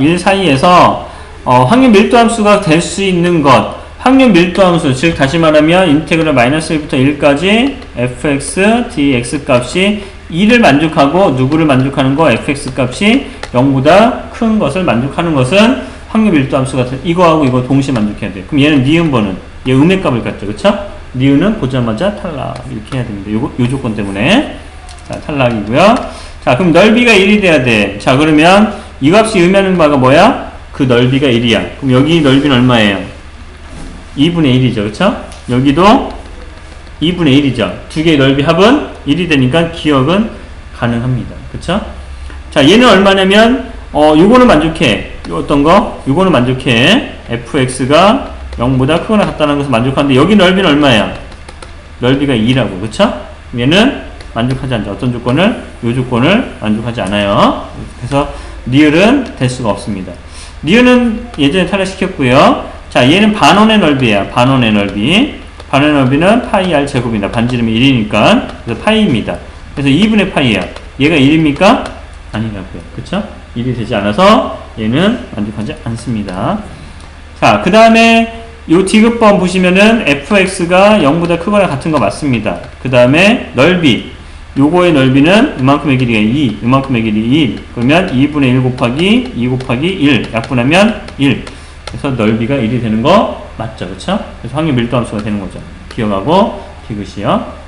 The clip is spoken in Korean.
1 사이에서 어, 확률 밀도 함수가 될 수 있는 것 확률 밀도 함수 즉 다시 말하면 인테그랄 마이너스 1부터 1까지 fx dx 값이 2를 만족하고 누구를 만족하는 거 fx 값이 0보다 큰 것을 만족하는 것은 확률 밀도 함수가 돼. 이거하고 이거 동시에 만족해야 돼요. 그럼 얘는 니은 번은 얘 음의 값을 갖죠. 그쵸? 니은은 보자마자 탈락 이렇게 해야 됩니다. 요거, 요 조건 때문에 자 탈락이고요. 자 그럼 넓이가 1이 돼야 돼. 자 그러면 이 값이 의미하는 바가 뭐야? 그 넓이가 1이야. 그럼 여기 넓이는 얼마예요? 2분의 1이죠. 그쵸? 여기도 2분의 1이죠. 두 개의 넓이 합은 1이 되니까 기억은 가능합니다. 그쵸? 자, 얘는 얼마냐면, 어, 요거는 만족해. 요 어떤 거? 요거는 만족해. fx가 0보다 크거나 같다는 것을 만족하는데, 여기 넓이는 얼마야? 넓이가 2라고. 그쵸? 얘는 만족하지 않죠. 어떤 조건을? 요 조건을 만족하지 않아요. 그래서, 리을은 될 수가 없습니다. 리을은 예전에 탈락시켰고요. 자, 얘는 반원의 넓이야. 반원의 넓이. 반원의 넓이는 파이 r 제곱이다. 반지름이 1이니까. 그래서 파이입니다. 그래서 2분의 파이야. 얘가 1입니까? 아니라고요. 그쵸? 1이 되지 않아서 얘는 만족하지 않습니다. 자, 그 다음에 요 디귿번 보시면은 fx가 0보다 크거나 같은 거 맞습니다. 그 다음에 넓이. 요거의 넓이는 이만큼의 길이가 2, 이만큼의 길이 1. 그러면 2분의 1 곱하기 2 곱하기 1. 약분하면 1. 그래서 넓이가 1이 되는 거 맞죠? 그쵸? 그래서 확률 밀도 함수가 되는 거죠. 기억하고 디귿이요.